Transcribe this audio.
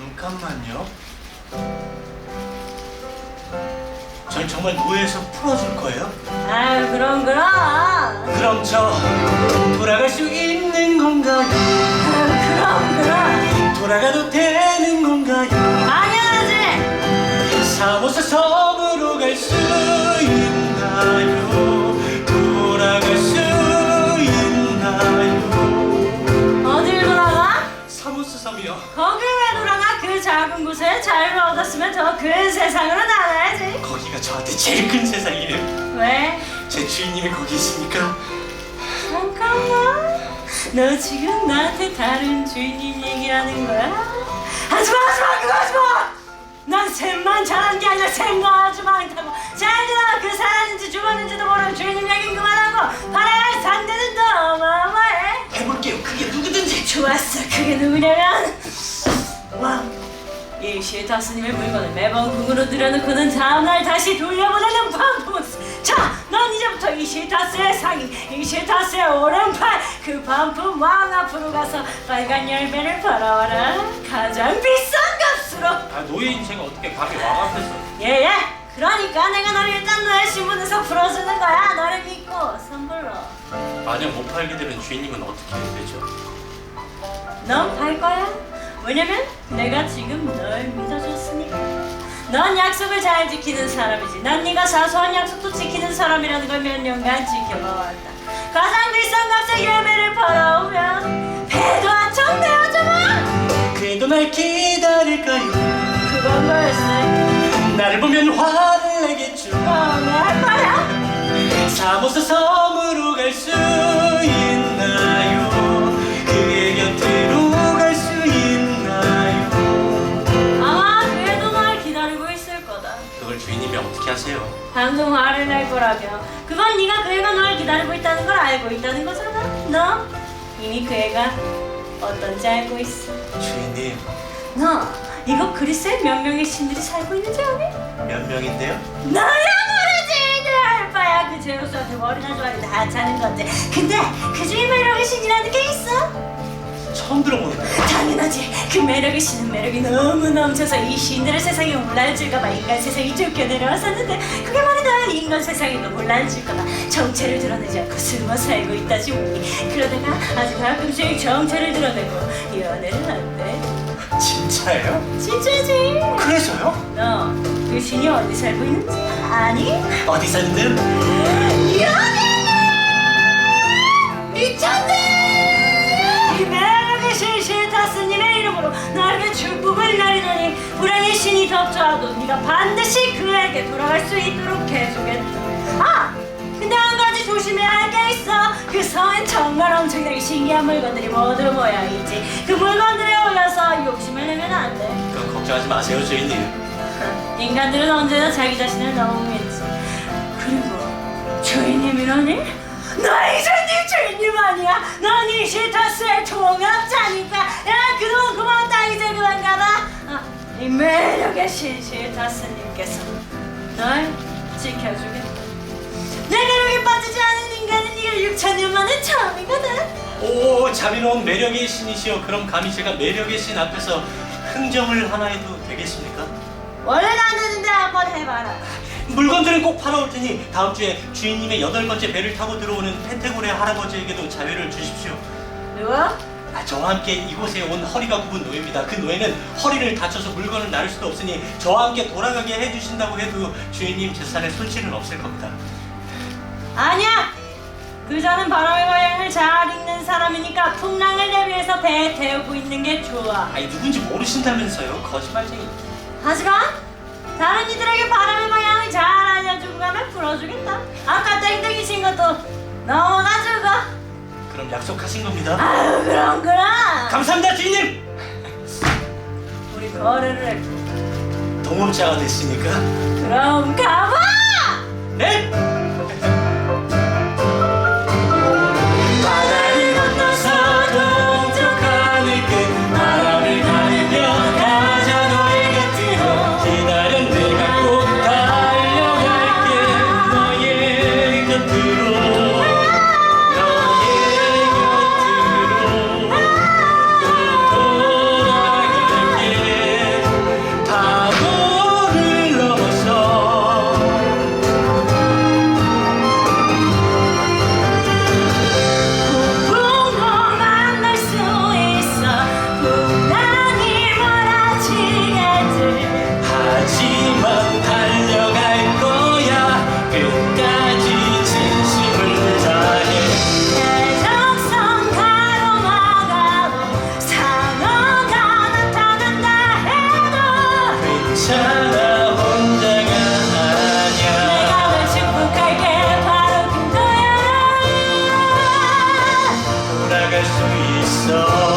잠깐만요. 전 정말 노예에서 풀어줄 거예요? 아유 그럼 그럼 그럼 저 돌아갈 수 있는 건가요? 아유 그럼 그럼 돌아가도 되 그 작은 곳에 자유를 얻었으면 더 큰 세상으로 나가야지 거기가 저한테 제일 큰 세상이에요. 왜? 제 주인님이 거기 있으니까 잠깐만 너 지금 나한테 다른 주인님 얘기하는 거야? 하지마 하지마 그거 하지마 난 셈만 잘한 게 아니라 셈도 하지 않다고 잘 들어 그 살았는지 죽었는지도 모르는 주인님 얘긴 그만하고 할 상대는 더 어마어마해 해볼게요. 그게 누구든지. 좋았어 그게 누구냐면 왕이 쉐타스님의 물건을 매번 궁으로 들여놓고는 다음날 다시 돌려보내는 반품 자넌 이제부터 이 쉐타스의 상인 이 쉐타스의 오른팔 그 반품 왕 앞으로 가서 빨간 열매를 팔아와라 가장 비싼 값으로 아 노예인 제가 어떻게 감히 왕 앞에서? 예예 그러니까 내가 너를 일단 너의 신분에서 풀어주는 거야 너를 믿고 선물로 만약 못 팔게 되면 주인님은 어떻게 되죠? 넌갈 거야? 왜냐면 내가 지금 널 믿어줬으니까. 넌 약속을 잘 지키는 사람이지. 난 네가 사소한 약속도 지키는 사람이라는 걸 몇 년간 지켜봐왔다. 가장 비싼 값에 열매를 팔아오면 배도 한척 내어줘봐. 그래도 날 기다릴까요? 그건 걸세. 나를 보면 화를 내겠죠. 너내할 거야? 사무소 섬으 방금 화를 낼 거라며. 그건 네가 그 애가 널 기다리고 있다는 걸 알고 있다는 거잖아. 너? 이미 그 애가 어떤지 알고 있어. 주인님. 너 이거 그리스에 몇 명의 신들이 살고 있는지 아니? 몇 명인데요? 너야 모르지! 내 알바야. 그 제우스한테 머리나 좋아하게 다 차는 건데. 근데 그 중에 매력의 신이라는 게 있어? 처음 들어보는데. 당연하지. 그 매력의 신은 매력이 너무 넘쳐서 이 신들의 세상에 올라줄까봐 인간 세상이 쫓겨 내려왔었는데 그게 말 이다 인간 세상에도 올라줄까봐 정체를 드러내지 않고 숨어 살고 있다지 그러다가 아주 가끔씩 정체를 드러내고 연애를 한대 진짜예요? 진짜지 그래서요? 너그 신이 어디 살고 있는지 아니? 어디 살든 연애 덮쳐와도 네가 반드시 그에게 돌아갈 수 있도록 해주겠다 아! 근데 한 가지 조심해야 할 게 있어 그 성엔 정말 엄청나게 신기한 물건들이 모두 모여 있지 그 물건들에 올라서 욕심을 내면 안 돼 그건 걱정하지 마세요 주인님 인간들은 언제나 자기 자신을 너무 믿지. 그리고 주인님이라니? 나 이제 네 주인님 아니야. 넌이 시타스의 통합자 이 매력의 신 시타스님께서 널 지켜주겠다. 내 매력에 빠지지 않은 인간은 네가 6천 년 만에 처음이거든. 오 자비로운 매력의 신이시여 그럼 감히 제가 매력의 신 앞에서 흥정을 하나 해도 되겠습니까? 원래는 안 되는데 한번 해봐라. 물건들은 꼭 팔아올 테니 다음 주에 주인님의 여덟 번째 배를 타고 들어오는 펜테골의 할아버지에게도 자유를 주십시오. 누구? 아, 저와 함께 이곳에 온 허리가 굽은 노예입니다. 그 노예는 허리를 다쳐서 물건을 나를 수도 없으니 저와 함께 돌아가게 해주신다고 해도 주인님 재산에 손실은 없을 겁니다. 아니야! 그자는 바람의 방향을 잘 읽는 사람이니까 풍랑을 대비해서 배에 태우고 있는 게 좋아. 아니 누군지 모르신다면서요? 거짓말쟁이. 하지만 다른 이들에게 바람의 방향을 잘 알려주고 가면 풀어주겠다. 아까 땡땡이 친 것도 넘어가주고. 그럼 약속하신 겁니다. 아유 그럼 그럼. 감사합니다 주인님. 우리 거래를 했고. 동업자가 됐으니까. 그럼 가봐. 네. Oh.